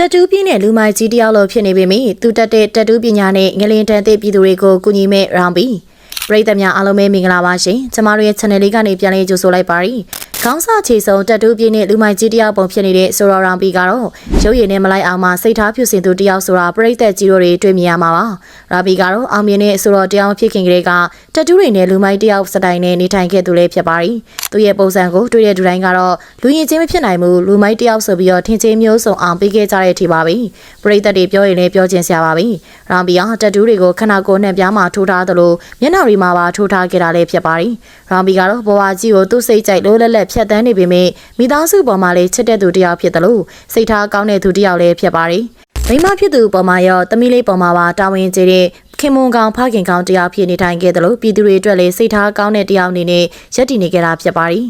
တက်တူးပြင်းတဲ့လူမိုက်ကြီးတယောက်လိုဖြစ်နေပေမယ့်သူတက်တဲ့တက်တူးပညာနဲ့ငလင်တန်တဲ့ပြည်သူတွေကိုကူညီမဲ့ရောင်ဘီပရိသတ်များအားလုံးပဲမင်္ဂလာပါရှင်ကျမတို့ရဲ့ channel လေးကနေပြန်လည်ကြိုဆိုလိုက်ပါရစေ ခေါင်းစားချေဆုံးတက်တူးပြင်းတဲ့လူမိုက်ကြီးတယောက်ပုံဖြစ်နေတဲ့ဆိုတော်ရောင်ဘီကတော့ရုပ်ရည်နဲ့မလိုက်အောင်မှစိတ်ထားဖြူစင်သူတယောက်ဆိုတာပရိသတ်ကြီးတို့တွေတွေ့မြင်ရမှာပါရာဘီကတော့အောင်မြင်တဲ့ဆိုတော်တရားမဖြစ်ခင်ကလေးကတက်တူးတွေနဲ့လူမိုက်တယောက်စတိုင်နဲ့နေထိုင်ခဲ့သူလေးဖြစ်ပါရီသူရဲ့ပုံစံကိုတွေ့တဲ့သူတိုင်းကတော့လူရင်ချင်းမဖြစ်နိုင်ဘူးလူမိုက်တယောက်ဆိုပြီးတော့ထင်ချင်းမျိုးစုံအောင်ပေးခဲ့ကြတဲ့အထိပါပဲပရိသတ်တွေပြောရင်လည်းပြောချင်စရာပါပဲရာဘီကတက်တူးတွေကိုခဏကိုနှံပြားမှာထိုးထားသလိုမျက်နှာတွေမှာပါထိုးထားခဲ့တာလည်းဖြစ်ပါရီရာဘီကတော့ဘဝကြီးကိုသူ့စိတ်ကြိုက်လို့လက်လက်ဖြတ်တန်းနေပေမဲ့မိသားစုပေါ်မှာလည်းချစ်တဲ့သူတယောက်ဖြစ်တယ်လို့စိတ်ထားကောင်းတဲ့သူတယောက်လည်းဖြစ်ပါရီမိမဖြစ်သူပေါ်မှာရောတမီးလေးပေါ်မှာပါတာဝန်ကျေတဲ့ခင်မွန်ကောင်ဖခင်ကောင်တယောက်ဖြစ်နေထိုင်ခဲ့တယ်လို့ပြည်သူတွေအတွက်လည်းစိတ်ထားကောင်းတဲ့တယောက်အနေနဲ့ရက်တည်နေကြတာဖြစ်ပါရီ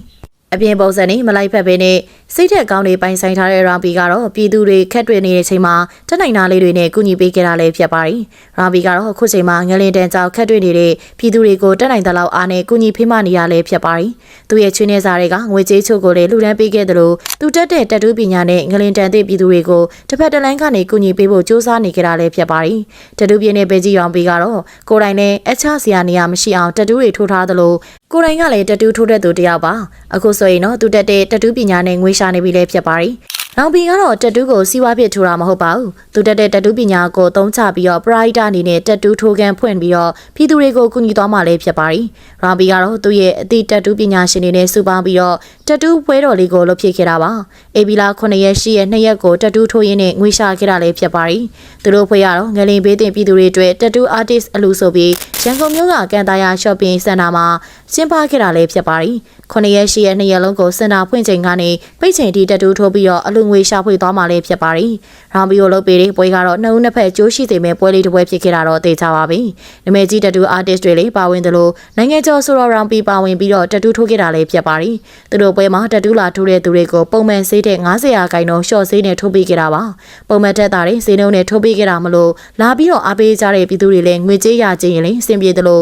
အပြင်ပုံစံနဲ့မလိုက်ဖက်ပဲနဲ့စိတ်ထက်ကောင်းတွေပိုင်ဆိုင်ထားတဲ့ရာဘီကတော့ပြည်သူတွေခက်တွေ့နေတဲ့ချိန်မှာတက်နိုင်တာလေးတွေနဲ့ကူညီပေးခဲ့တာလည်းဖြစ်ပါရီရာဘီကတော့အခုချိန်မှာငလင်တန်ကြောက်ခက်တွေ့နေတဲ့ပြည်သူတွေကိုတက်နိုင်တဲ့လောက်အားနဲ့ကူညီဖေးမနေရလည်းဖြစ်ပါရီသူရဲ့ချွေးနေစားတွေကငွေကြေးချို့ကိုလည်းလှူဒန်းပေးခဲ့တယ်လို့သူတက်တဲ့တက်တူးပညာနဲ့ငလင်တန်တဲ့ပြည်သူတွေကိုတစ်ဖက်တစ်လမ်းကနေကူညီပေးဖို့စ조사နေကြတာလည်းဖြစ်ပါရီတက်တူးပြင်းတဲ့ဘေကြီးရောင်ဘီကတော့ကိုယ်တိုင်နဲ့အချစရာနေရာမရှိအောင်တက်တူးတွေထိုးထားသလိုကိုယ်တိုင်ကလည်းတက်တူးထိုးတဲ့သူတယောက်ပါအခုဆိုရင်တော့သူတက်တဲ့တက်တူးပညာနဲ့ငွေရှာနေပြီလည်းဖြစ်ပါရီနောင်ဘီကတော့တက်တူးကိုစီးပွားဖြစ်ထိုးတာမဟုတ်ပါဘူးသူတက်တဲ့တက်တူးပညာကိုသုံးချပြီးတော့ပရိုက်တာအနေနဲ့တက်တူးထိုးကန်ဖွင့်ပြီးတော့ပြည်သူတွေကိုကူညီသွားမှလည်းဖြစ်ပါရီရောင်ဘီကတော့သူ့ရဲ့အသည့်တက်တူးပညာရှင်တွေနဲ့စုပေါင်းပြီးတော့ တက်တူးပွဲတော်လေးကိုလုပ်ဖြစ်ခဲ့တာပါအေဘီလာ9ရက်10ရက်2ရက်ကိုတက်တူးထိုးရင်းနဲ့ငွေရှာခဲ့တာလည်းဖြစ်ပါရီသူတို့ဖွဲ့ရတော့ငလင်ဘေးတင်ပြည်သူတွေအတွက်တက်တူး artist အလူဆိုပြီးရန်ကုန်မြို့ကကန်တာယာ shopping center မှာကျင်းပခဲ့တာလည်းဖြစ်ပါရီ9ရက်10ရက်2ရက်လုံးကိုစင်တာဖွင့်ချိန်ကနေပိတ်ချိန်ထိတက်တူးထိုးပြီးတော့အလူငွေရှာဖွေသွားမှလည်းဖြစ်ပါရီရောင်ဘီကိုလုပ်ပေးတဲ့ပွဲကတော့နှစ်ဦးနှစ်ဖက်ကြိုးရှိစေမဲ့ပွဲလေးတစ်ပွဲဖြစ်ခဲ့တာတော့သိကြပါပြီနမဲကြီးတက်တူး artist တွေလည်းပါဝင်သလိုနိုင်ငံကျော်ဆိုတော့ရောင်ဘီပါဝင်ပြီးတော့တက်တူးထိုးခဲ့တာလည်းဖြစ်ပါရီသူတို့ပွဲမှာတက်တူးလာထိုးတဲ့သူတွေကိုပုံမှန်ဆေးတဲ့90ရာခိုင်နှုန်းရှော့ဆေးနဲ့ထိုးပေးခဲ့တာပါပုံမှန်တက်တာတွေဆေးနှုန်းနဲ့ထိုးပေးခဲ့တာမလို့လာပြီးတော့အားပေးကြတဲ့ပြည်သူတွေလည်းငွေကြေးရခြင်းရင်လည်းအဆင်ပြေသလို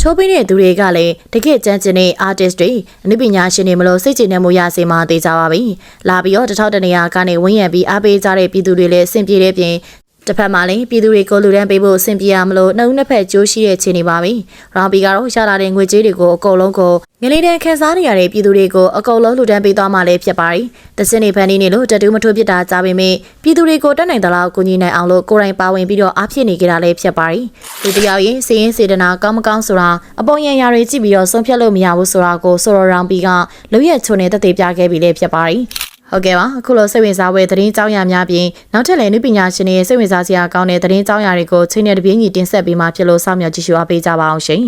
ထိုးပေးတဲ့သူတွေကလည်းတကယ့်ကြမ်းကျင်တဲ့ artist တွေအနုပညာရှင်တွေမလို့စိတ်ကြည်နေမှုရစေမှာသိကြပါပြီလာပြီးတော့တထောက်တနေရာကနေဝင်းရံပြီးအားပေးကြတဲ့ပြည်သူတွေလည်းအဆင်ပြေတဲ့ပြင် တစ်ဖက်မှာလည်းပြည်သူတွေကိုလူဒန်းပေးဖို့အဆင်ပြေရမလို့နှုတ်နှစ်ဖက်ကြိုးရှိတဲ့ခြေနေပါပြီ။ရောင်ဘီကတော့ရလာတဲ့ငွေကြေးတွေကိုအကုန်လုံးကိုငလေးတန်းခန်းစားနေရတဲ့ပြည်သူတွေကိုအကုန်လုံးလူဒန်းပေးသွားမှလည်းဖြစ်ပါရီ။တစင်းနေဖန်နေနေလို့တတူးမထိုးပြစ်တာကြားပေမဲ့ပြည်သူတွေကိုတက်နိုင်သလောက်ကူညီနိုင်အောင်လို့ကိုယ်တိုင်ပါဝင်ပြီးတော့အားဖြစ်နေကြတာလည်းဖြစ်ပါရီ။ဒီတယောက်ရင်စီရင်စေတနာကောင်းမကောင်းဆိုတာအပေါ်ရန်ရာတွေကြည့်ပြီးတော့ဆုံးဖြတ်လို့မရဘူးဆိုတာကိုဆိုတော်ရောင်ဘီကလူရဲ့ချုံနဲ့တသက်ပြခဲ့ပြီးလည်းဖြစ်ပါရီ။ ဟုတ်ကဲ့ပါအခုလိုစိတ်ဝင်စားဖွယ်သတင်းကြောင်းရာများပြင်နောက်ထပ်လည်းနုပညာရှင်တွေစိတ်ဝင်စားစရာကောင်းတဲ့သတင်းကြောင်းရာတွေကိုချိန်နဲ့တပြေးညီတင်ဆက်ပေးမှာဖြစ်လို့စောင့်မျှော်ကြည့်ရှုအားပေးကြပါအောင်ရှင်